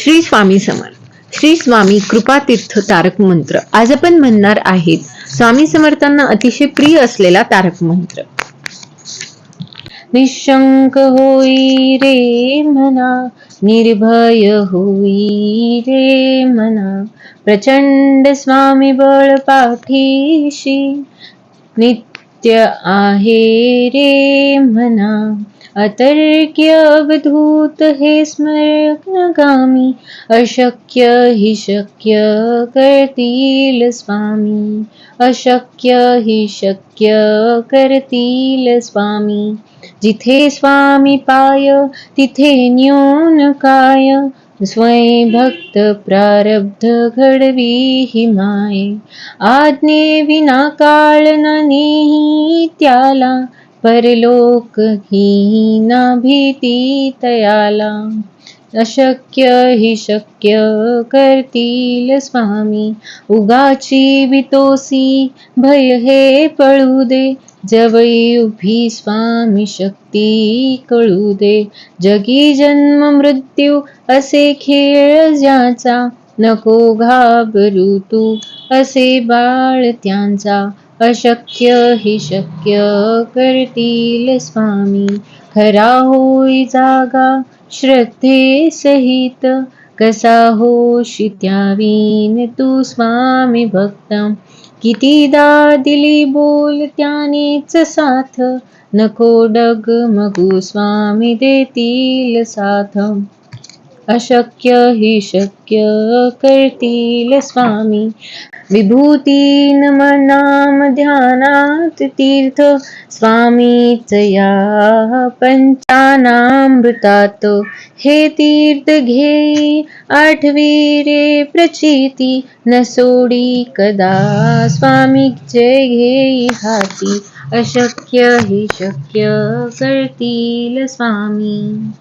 श्री स्वामी समर्थ. श्री स्वामी कृपातीर्थ तारक मंत्र. आज आपण म्हणणार आहेत स्वामी समर्थांना अतिशय प्रिय असलेला तारक मंत्र. निशंक होई रे मना निर्भय होई रे मना प्रचंड स्वामी बळ पाठीशी नित्य आहे रे मना. अतर्क्य अवधूत हे स्मरणगामी अशक्य हि शक्य करतील स्वामी अशक्य हि शक्य करतील स्वामी. जिथे स्वामी पाय तिथे न्यून काय स्वयं भक्त प्रारब्ध घडवी हि माय. आज्ञे विना काळ न नेही त्याला परलोक ही ना भीती तयाला अशक्य हि शक्य करतील स्वामी. उगाची बितोसी भय हे पळू दे. जवळी उभी स्वामी शक्ती कळू दे. जगी जन्म मृत्यू असे खेळ ज्याचा. नको घाबरू तू असे बाळ त्यांचा. अशक्य हि शक्य करतील स्वामी. खरा होय जागा श्रद्धे सहित. कसा होशी त्यावीन तू स्वामी भक्त. कितीदा दिली बोल त्यानेच साथ. नको डग मगू स्वामी देतील साथ. अशक्य हि शक्य करतील स्वामी. विभूतीन मनाम ध्यानात तीर्थ स्वामीच या पंचानामृतात. हे तीर्थ घेई आठवी रे प्रचिती न सोडी कदा स्वामी जय घेई हाती. अशक्य हि शक्य करतील स्वामी.